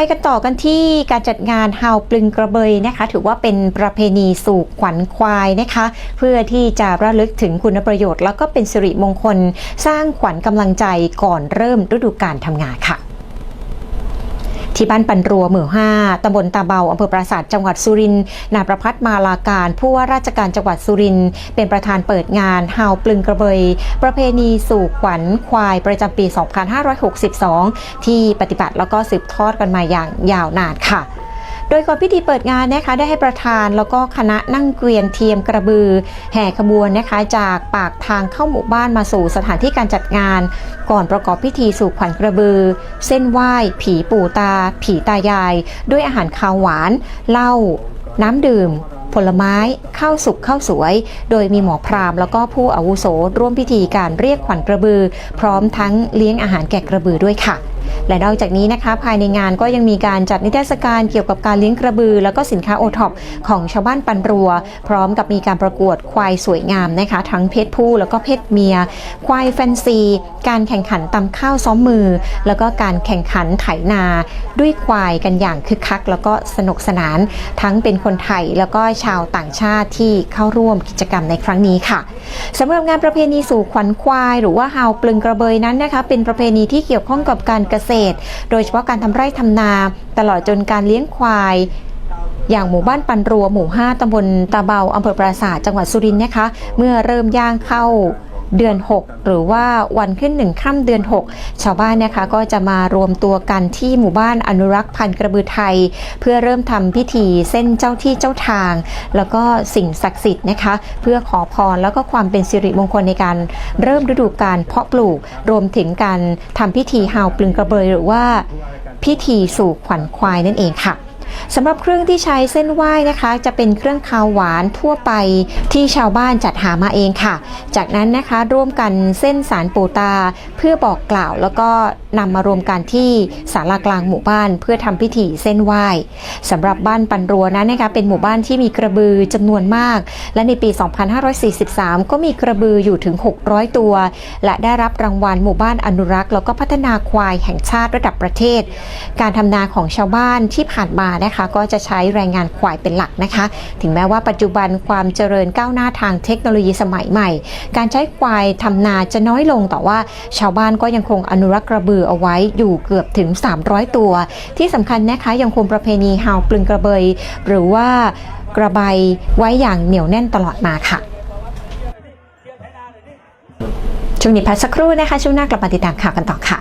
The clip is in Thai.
ไปกันต่อกันที่การจัดงานฮาวปลึงกระเบยนะคะ ถือว่าเป็นประเพณีสู่ขวัญควายนะคะ เพื่อที่จะระลึกถึงคุณประโยชน์ แล้วก็เป็นสิริมงคล สร้างขวัญกำลังใจก่อนเริ่มฤดูการทำงานค่ะ ที่บ้านปันรัวหมู่5ตำบลตาเบาอำเภอปราสาทจังหวัดสุรินทร์นายประพัฒน์มาลาการผู้ว่าราชการจังหวัดสุรินทร์เป็นประธานเปิดงานฮาวปลึงกระเบย ประเพณีสู่ขวัญควายประจำปี 2562 ที่ปฏิบัติแล้วก็สืบทอดกันมาอย่างยาวนานค่ะ โดยก่อนพิธีเปิดงานนะคะได้ให้ประธานแล้วก็คณะนั่งเกวียนเทียมกระบือ แห่ขบวนนะคะจากปากทางเข้าหมู่บ้านมาสู่สถานที่การจัดงาน ก่อนประกอบพิธีสู่ขวัญกระบือ เส้นไหว้ ผีปู่ตา ผีตายาย ด้วยอาหารคาวหวานเหล้าน้ำดื่มผลไม้ข้าวสุกข้าวสวย โดยมีหมอพรามแล้วก็ผู้อาวุโสร่วมพิธีการเรียกขวัญกระบือ พร้อมทั้งเลี้ยงอาหารแก่กระบือด้วยค่ะ และนอกจากนี้นะคะ ภายในงานก็ยังมีการจัดนิทรรศการเกี่ยวกับการเลี้ยงกระบือ แล้วก็สินค้าโอท็อปของชาวบ้านปันรัว พร้อมกับมีการประกวดควายสวยงามนะคะ ทั้งเพศผู้แล้วก็เพศเมีย ควายแฟนซี การแข่งขันตำข้าวซ้อมมือ แล้วก็การแข่งขันไถนา ด้วยควายกันอย่างคึกคัก แล้วก็สนุกสนาน ทั้งเป็นคนไทยแล้วก็ชาวต่างชาติที่เข้าร่วมกิจกรรมในครั้งนี้ค่ะสำหรับงานประเพณีสู่ขวัญควาย หรือว่าฮาวปลึงกระเบยนั้นนะคะ เป็นประเพณีที่เกี่ยวข้องกับการเกษตรโดยเฉพาะการทำไร่ทำนา ตลอดจนการเลี้ยงควาย อย่างหมู่บ้านปันรัวหมู่ 5ตำบลตาเบาอำเภอปราสาทจังหวัดสุรินทร์นะคะ เมื่อเริ่มย่างเข้า เดือน 6 หรือว่าวันขึ้นหนึ่งค่ำเดือน 6 ชาวบ้านนะคะก็จะมารวมตัวกันที่หมู่บ้านอนุรักษ์พันธุ์กระบือไทย เพื่อเริ่มทำพิธีเส้นเจ้าที่เจ้าทาง แล้วก็สิ่งศักดิ์สิทธิ์นะคะ เพื่อขอพรแล้วก็ความเป็นสิริมงคลในการเริ่มฤดูการเพาะปลูกรวมถึงการทำพิธีฮาวปลึงกระเบยหรือว่าพิธีสู่ขวัญควายนั่นเองค่ะ สำหรับเครื่องที่ใช้เส้นไหว้นะคะ จะเป็นเครื่องคาวหวานทั่วไปที่ชาวบ้านจัดหามาเองค่ะ จากนั้นนะคะร่วมกันเส้นสารปูตา เพื่อบอกกล่าวแล้วก็นำมารวมกันที่ศาลากลางหมู่บ้าน เพื่อทำพิธีเส้นไหว้สำหรับบ้านปันรัวนั้นนะคะเป็นหมู่บ้านที่มีกระบือจำนวนมาก และในปี 2543 ก็มีกระบืออยู่ถึง 600 ตัว และได้รับรางวัลหมู่บ้านอนุรักษ์ แล้วก็พัฒนาควายแห่งชาติระดับประเทศ การทำนาของชาวบ้านที่ผ่านมานะคะ ก็จะใช้แรงงานควายเป็นหลักนะคะ ถึงแม้ว่าปัจจุบันความเจริญก้าวหน้าทางเทคโนโลยีสมัยใหม่ การใช้ควายทำนาจะน้อยลงแต่ว่า ชาวบ้านก็ยังคงอนุรักษ์กระบือเอาไว้อยู่เกือบถึง 300 ตัว ที่สำคัญนะคะยังคงประเพณีฮาวปลึงกระเบย หรือว่ากระบายไว้อย่างเหนียวแน่นตลอดมาค่ะช่วงนี้พักสักครู่นะคะ ช่วงหน้ากลับมาติดตามข่าวกันต่อค่ะ